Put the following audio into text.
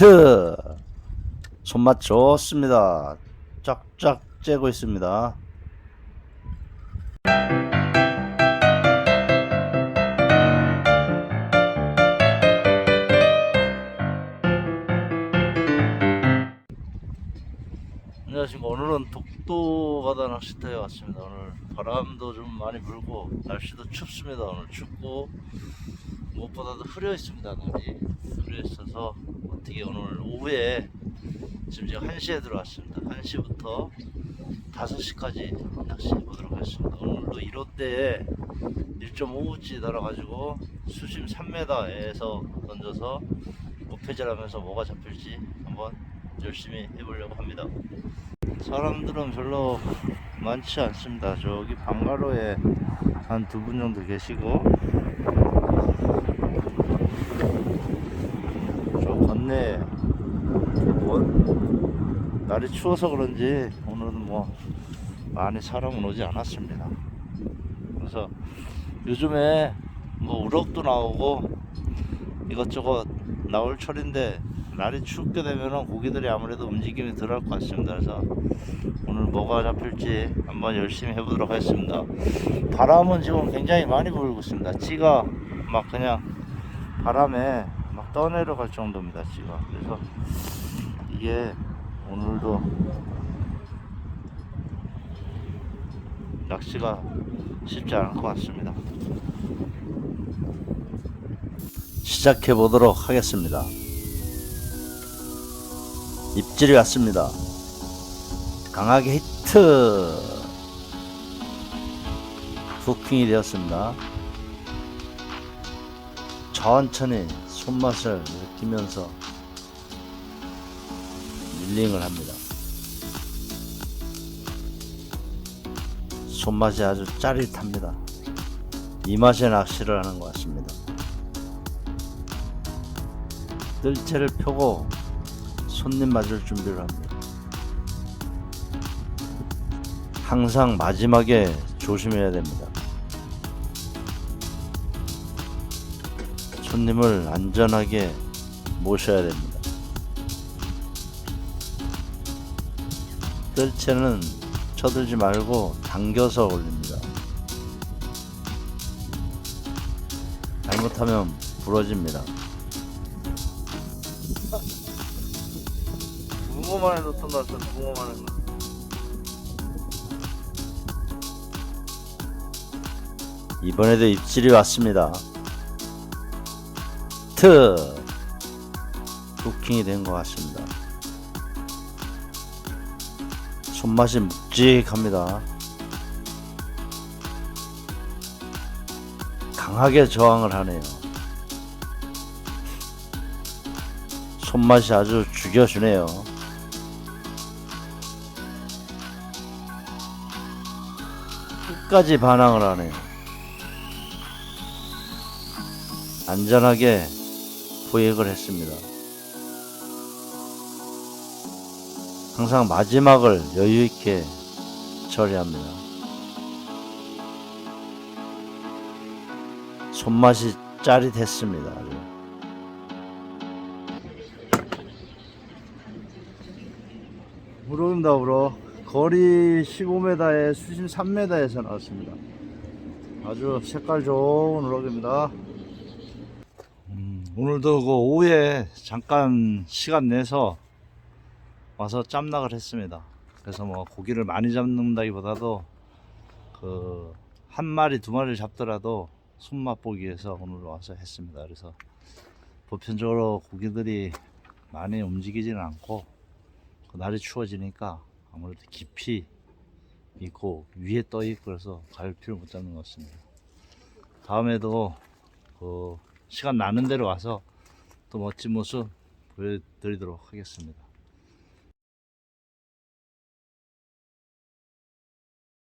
히트. 손맛 좋습니다. 쫙쫙 째고 있습니다. 안녕하십니까. 오늘은 독도 바다 낚시터에 왔습니다. 오늘 바람도 좀 많이 불고 날씨도 춥습니다. 오늘 춥고 무엇보다도 흐려 있습니다. 날이 흐려 있어서 어떻게 오늘 오후에 지금 제가 1시에 들어왔습니다. 1시부터 5시까지 낚시 해 보도록 하겠습니다. 오늘도 1호대에 1.5부치 달아가지고 수심 3m에서 던져서 목표질하면서 뭐가 잡힐지 한번 열심히 해보려고 합니다. 사람들은 별로 많지 않습니다. 저기 방가로에 한 두 분 정도 계시고 저 건너에 뭐 날이 추워서 그런지 오늘은 뭐 많이 사람은 오지 않았습니다. 그래서 요즘에 뭐 우럭도 나오고 이것저것 나올 철인데 날이 춥게 되면은 고기들이 아무래도 움직임이 덜할 것 같습니다. 그래서 오늘 뭐가 잡힐지 한번 열심히 해보도록 하겠습니다. 바람은 지금 굉장히 많이 불고 있습니다. 찌가 막 그냥 바람에 막 떠내려갈 정도입니다. 찌가. 그래서 이게 오늘도 낚시가 쉽지 않을 것 같습니다. 시작해 보도록 하겠습니다. 입질이 왔습니다. 강하게 히트 후킹이 되었습니다. 천천히 손맛을 느끼면서 밀링을 합니다. 손맛이 아주 짜릿합니다. 이 맛에 낚시를 하는 것 같습니다. 뜰채를 펴고 손님 맞을 준비를 합니다. 항상 마지막에 조심해야 됩니다. 손님을 안전하게 모셔야 됩니다. 뜰채는 쳐들지 말고 당겨서 올립니다. 잘못하면 부러집니다. 붕어만 해도 ton났어 붕어만 해도 이번에도 입질이 왔습니다 트 부킹이 된 것 같습니다. 손맛이 묵직합니다. 강하게 저항을 하네요. 손맛이 아주 죽여주네요. 끝까지 반항을 하네요. 안전하게 포획을 했습니다. 항상 마지막을 여유 있게 처리합니다. 손맛이 짜릿했습니다. 우럭입니다, 우럭. 거리 15m에 수심 3m에서 나왔습니다. 아주 색깔 좋은 우럭입니다. 음, 오늘도 그 오후에 잠깐 시간 내서 와서 짬낚을 했습니다. 그래서 뭐 고기를 많이 잡는다기보다도 그 한 마리 두 마리를 잡더라도 손맛 보기 위해서 오늘 와서 했습니다. 그래서 보편적으로 고기들이 많이 움직이지는 않고 그 날이 추워지니까 아무래도 깊이 있고 위에 떠 있고 그래서 갈피를 못 잡는 것 같습니다. 다음에도 그 시간 나는 대로 와서 또 멋진 모습 보여드리도록 하겠습니다.